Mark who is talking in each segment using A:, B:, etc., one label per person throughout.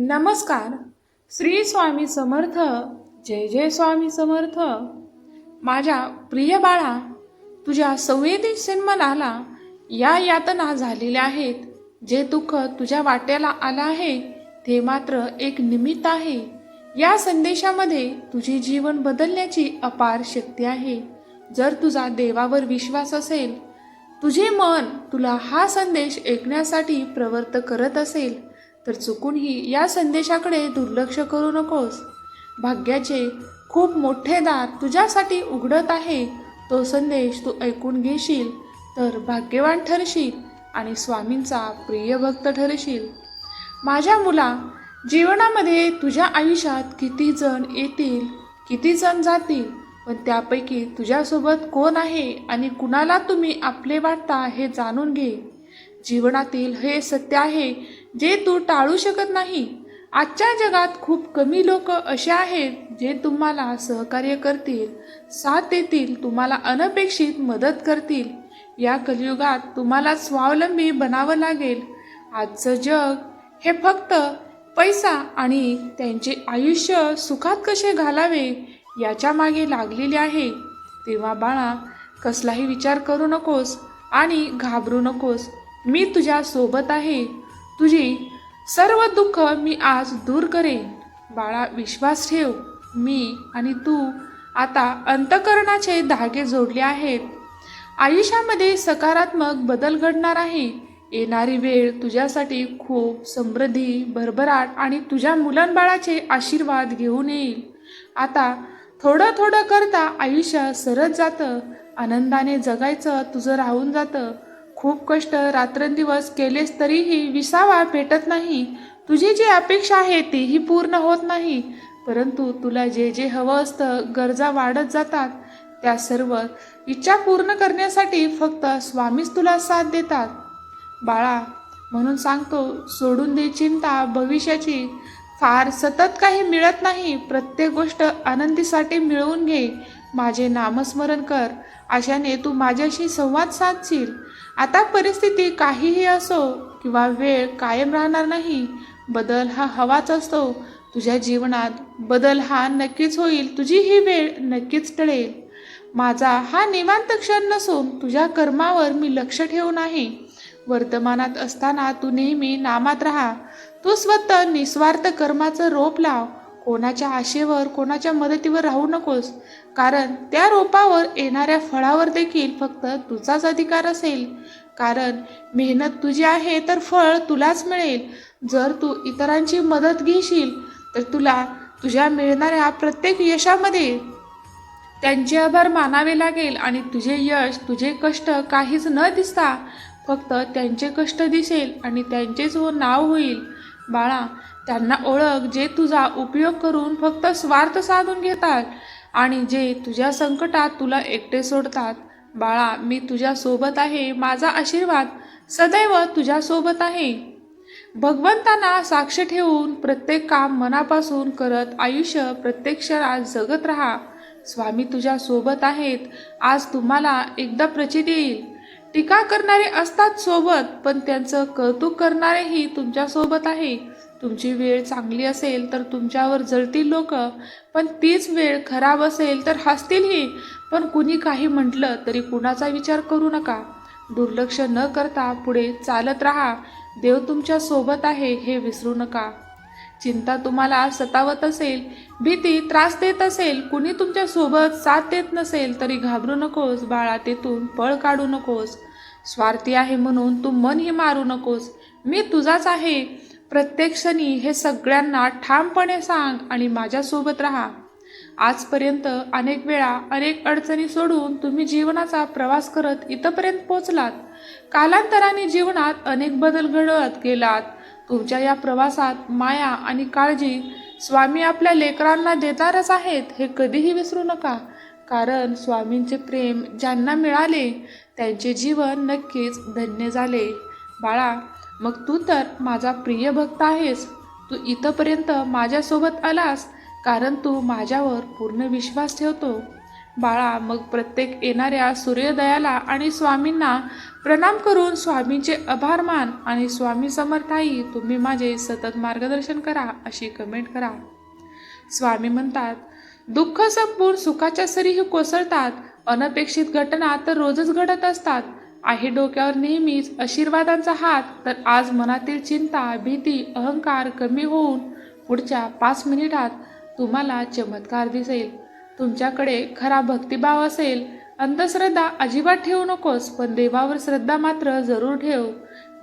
A: नमस्कार. श्री स्वामी समर्थ जय जय स्वामी समर्थ. माझ्या प्रिय बाळा तुझ्या संवेदनशील मनाला या यातना झालेल्या आहेत. जे दुःख तुझ्या वाट्याला आलं आहे ते मात्र एक निमित्त आहे. या संदेशामध्ये तुझे जीवन बदलण्याची अपार शक्ती आहे. जर तुझा देवावर विश्वास असेल तुझे मन तुला हा संदेश ऐकण्यासाठी प्रवृत्त करत असेल तर चुकूनही या संदेशाकडे दुर्लक्ष करू नकोस. भाग्याचे खूप मोठे दार तुझ्यासाठी उघडत आहे. तो संदेश तू ऐकून घेशील तर भाग्यवान ठरशील आणि स्वामींचा प्रिय भक्त ठरशील. माझ्या मुला जीवनामध्ये तुझ्या आयुष्यात किती जण येतील किती जण जातील पण त्यापैकी तुझ्यासोबत कोण आहे आणि कुणाला तुम्ही आपले वाटता हे जाणून घे. जीवनातील हे सत्य आहे जे तू टाळू शकत नाही. आजच्या जगात खूप कमी लोक असे आहेत जे तुम्हाला सहकार्य करतील साथ देतील तुम्हाला अनपेक्षित मदत करतील. या कलियुगात तुम्हाला स्वावलंबी बनावं लागेल. आजचं जग हे फक्त पैसा आणि त्यांचे आयुष्य सुखात कसे घालावे याच्या मागे लागलेले आहे. तेव्हा बाळा कसलाही विचार करू नकोस आणि घाबरू नकोस. मी तुझ्या सोबत आहे. तुझी सर्व दुःख मी आज दूर करेन. बाळा विश्वास ठेव. मी आणि तू आता अंतकरणाचे धागे जोडले आहेत. आयुष्यामध्ये सकारात्मक बदल घडणार आहे. येणारी वेळ तुझ्यासाठी खूप समृद्धी भरभराट आणि तुझ्या मुलांबाळाचे आशीर्वाद घेऊन येईल. आता थोडं थोडं करता आयुष्य सरत जातं. आनंदाने जगायचं तुझं राहून जातं. खूप कष्ट रात्रंदिवस केलेस तरीही विसावा भेटत नाही. तुझी जी अपेक्षा आहे तीही पूर्ण होत नाही. परंतु तुला जे जे हवं असतं गरजा वाढत जातात त्या सर्व इच्छा पूर्ण करण्यासाठी फक्त स्वामीच तुला साथ देतात. बाळा म्हणून सांगतो सोडून दे चिंता भविष्याची. फार सतत काही मिळत नाही. प्रत्येक गोष्ट आनंदीसाठी मिळवून घे. माझे नामस्मरण कर. अशाने तू माझ्याशी संवाद साधशील. आता परिस्थिती काहीही असो किंवा वेळ कायम राहणार नाही. बदल हा हवाच असतो. तुझ्या जीवनात बदल हा नक्कीच होईल. तुझी ही वेळ नक्कीच टळेल. माझा हा निवांत क्षण नसून तुझ्या कर्मावर मी लक्ष ठेवून आहे वर्तमानात असताना तू नेहमी नामात राहा. तू स्वतः निस्वार्थ कर्माचं रोप लाव. कोणाच्या आशेवर कोणाच्या मदतीवर राहू नकोस. कारण त्या रोपावर येणाऱ्या फळावर देखील फक्त तुझाच अधिकार असेल. कारण मेहनत तुझी आहे तर फळ तुलाच मिळेल. जर तू इतरांची मदत घेशील तर तुला तुझ्या मिळणाऱ्या प्रत्येक यशामध्ये त्यांचे आभार मानावे लागेल आणि तुझे यश तुझे कष्ट काहीच न दिसता फक्त त्यांचे कष्ट दिसेल आणि त्यांचेच हो नाव होईल. बाळा त्यांना ओळख जे तुझा उपयोग करून फक्त स्वार्थ साधून घेतात. आणि जे तुझ्या संकटात तुला एकटे सोडतात. बाळा मी तुझ्यासोबत आहे. माझा आशीर्वाद सदैव तुझ्यासोबत आहे. भगवंतांना साक्ष ठेवून प्रत्येक काम मनापासून करत आयुष्य प्रत्येक क्षणात जगत राहा. स्वामी तुझ्या सोबत आहेत. आज तुम्हाला एकदा प्रचित येईल. टीका करणारे असतात सोबत पण त्यांचं कौतुक करणारेही तुमच्यासोबत आहे. तुमची वेळ चांगली असेल तर तुमच्यावर जळतील लोक पण तीच वेळ खराब असेल तर हसतीलही पण कुणी काही म्हटलं तरी कुणाचा विचार करू नका. दुर्लक्ष न करता पुढे चालत राहा. देव तुमच्यासोबत आहे हे विसरू नका. चिंता तुम्हाला सतावत असेल भीती त्रास देत असेल कुणी तुमच्यासोबत साथ देत नसेल तरी घाबरू नकोस बाळा तेथून पळ काढू नकोस. स्वार्थी आहे म्हणून तू मनही मारू नकोस. मी तुझाच आहे. प्रत्येक हे सगळ्यांना ठामपणे सांग आणि माझ्यासोबत राहा. आजपर्यंत अनेक वेळा अनेक अडचणी सोडून तुम्ही जीवनाचा प्रवास करत इथंपर्यंत पोचलात कालांतराने जीवनात अनेक बदल घडवत गेलात. तुमच्या या प्रवासात माया आणि काळजी स्वामी आपल्या लेकरांना देणारच आहेत हे कधीही विसरू नका. कारण स्वामींचे प्रेम ज्यांना मिळाले त्यांचे जीवन नक्कीच धन्य झाले. बाळा मग तू तर माझा प्रिय भक्त आहेस. तू इथंपर्यंत माझ्यासोबत आलास कारण तू माझ्यावर पूर्ण विश्वास ठेवतो. बाळा मग प्रत्येक येणाऱ्या सूर्योदयाला आणि स्वामींना प्रणाम करून स्वामींचे आभार मान आणि स्वामी समर्थाई तुम्ही माझे सतत मार्गदर्शन करा अशी कमेंट करा. स्वामी म्हणतात दुःख संपून सुखाच्या सरीही कोसळतात. अनपेक्षित घटना तर रोजच घडत असतात. आहे डोक्यावर नेहमीच आशीर्वादांचा हात तर आज मनातील चिंता भीती अहंकार कमी होऊन पुढच्या पाच मिनिटात तुम्हाला चमत्कार दिसेल. तुमच्याकडे खरा भक्तिभाव असेल. अंधश्रद्धा अजिबात ठेवू नकोस पण देवावर श्रद्धा मात्र जरूर ठेव.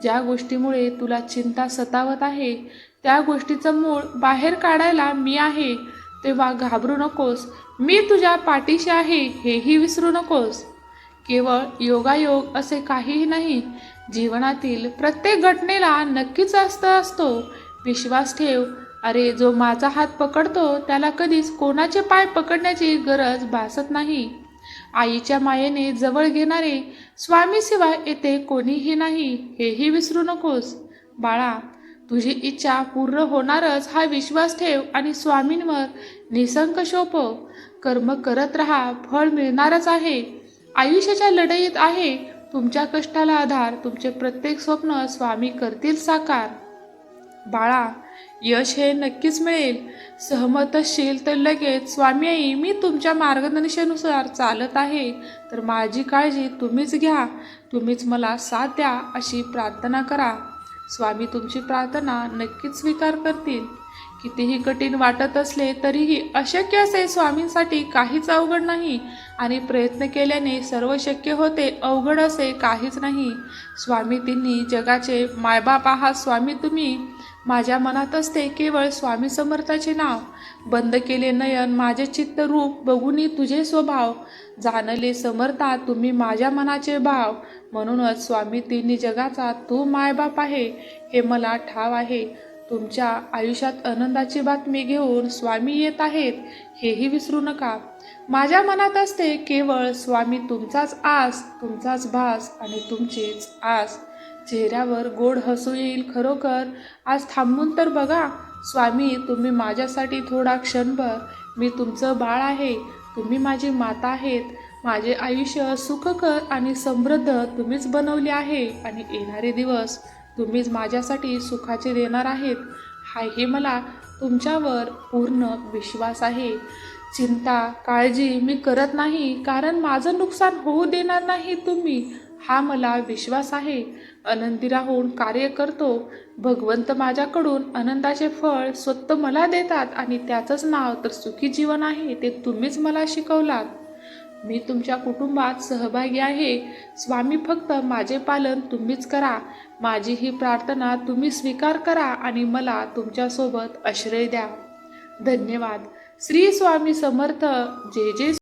A: ज्या गोष्टीमुळे तुला चिंता सतावत आहे त्या गोष्टीचं मूळ बाहेर काढायला मी आहे. तेव्हा घाबरू नकोस. मी तुझ्या पाठीशी आहे हेही विसरू नकोस. केवळ योगायोग असे काहीही नाही जीवनातील प्रत्येक घटनेला नक्कीच असतं असतो. विश्वास ठेव अरे जो माझा हात पकडतो त्याला कधीच कोणाचे पाय पकडण्याची गरज भासत नाही. आईच्या मायेने जवळ घेणारे स्वामीशिवाय येथे कोणीही नाही हेही विसरू नकोस. बाळा तुझी इच्छा पूर्ण होणारच हा विश्वास ठेव आणि स्वामींवर निसंक शोप. कर्म करत राहा फळ मिळणारच आहे. आयुष्याच्या लढाईत आहे. तुमच्या कष्टाला आधार तुमचे प्रत्येक स्वप्न स्वामी करतील साकार. बाळा यश हे नक्कीच मिळेल. सहमत असशील तर लगेच स्वामी आई मी तुमच्या मार्गदर्शनानुसार चालत आहे. तर माझी काळजी तुम्हीच घ्या. तुम्हीच मला साथ द्या अशी प्रार्थना करा. स्वामी तुमची प्रार्थना नक्कीच स्वीकार करतील. कितीही कठीण वाटत असले तरीही अशक्य असे स्वामींसाठी काहीच अवघड नाही आणि प्रयत्न केल्याने सर्व शक्य होते अवघड असे काहीच नाही. स्वामी तिन्ही जगाचे मायबाप आहात स्वामी तुम्ही. माझ्या मनात असते केवळ स्वामी समर्थाचे नाव. बंद केले नयन माझे चित्त रूप बघूनी तुझे स्वभाव. जाणले समर्था तुम्ही माझ्या मनाचे भाव. म्हणूनच स्वामी तिन्ही जगाचा तू मायबाप आहे हे मला ठाव आहे. तुमच्या आयुष्यात आनंदाची बातमी घेऊन स्वामी येत आहेत हेही विसरू नका. माझ्या मनात असते केवळ स्वामी तुमचाच आस तुमचाच भास आणि तुमचीच आस. चेहऱ्यावर गोड हसू येईल खरोखर. आज थांबून तर बघा. स्वामी तुम्ही माझ्यासाठी थोडा क्षणभर मी तुमचं बाळ आहे तुम्ही माझी माता आहेत. माझे आयुष्य सुखकर आणि समृद्ध तुम्हीच बनवले आहे आणि येणारे दिवस तुम्हीच माझ्यासाठी सुखाचे देणार आहेत. हाही मला तुमच्यावर पूर्ण विश्वास आहे. चिंता काळजी मी करत नाही कारण माझं नुकसान होऊ देणार नाही तुम्ही. हा मला विश्वास आहे. आनंदी राहून कार्य करतो. भगवंत माझ्याकडून आनंदाचे फळ स्वतः मला देतात आणि त्याचंच नाव तर सुखी जीवन आहे ते तुम्हीच मला शिकवलात. मी तुमच्या कुटुंबात सहभागी आहे. स्वामी फक्त माझे पालन तुम्हीच करा. माझी ही प्रार्थना तुम्ही स्वीकार करा आणि मला तुमच्यासोबत आश्रय द्या. धन्यवाद. श्री स्वामी समर्थ. जे जे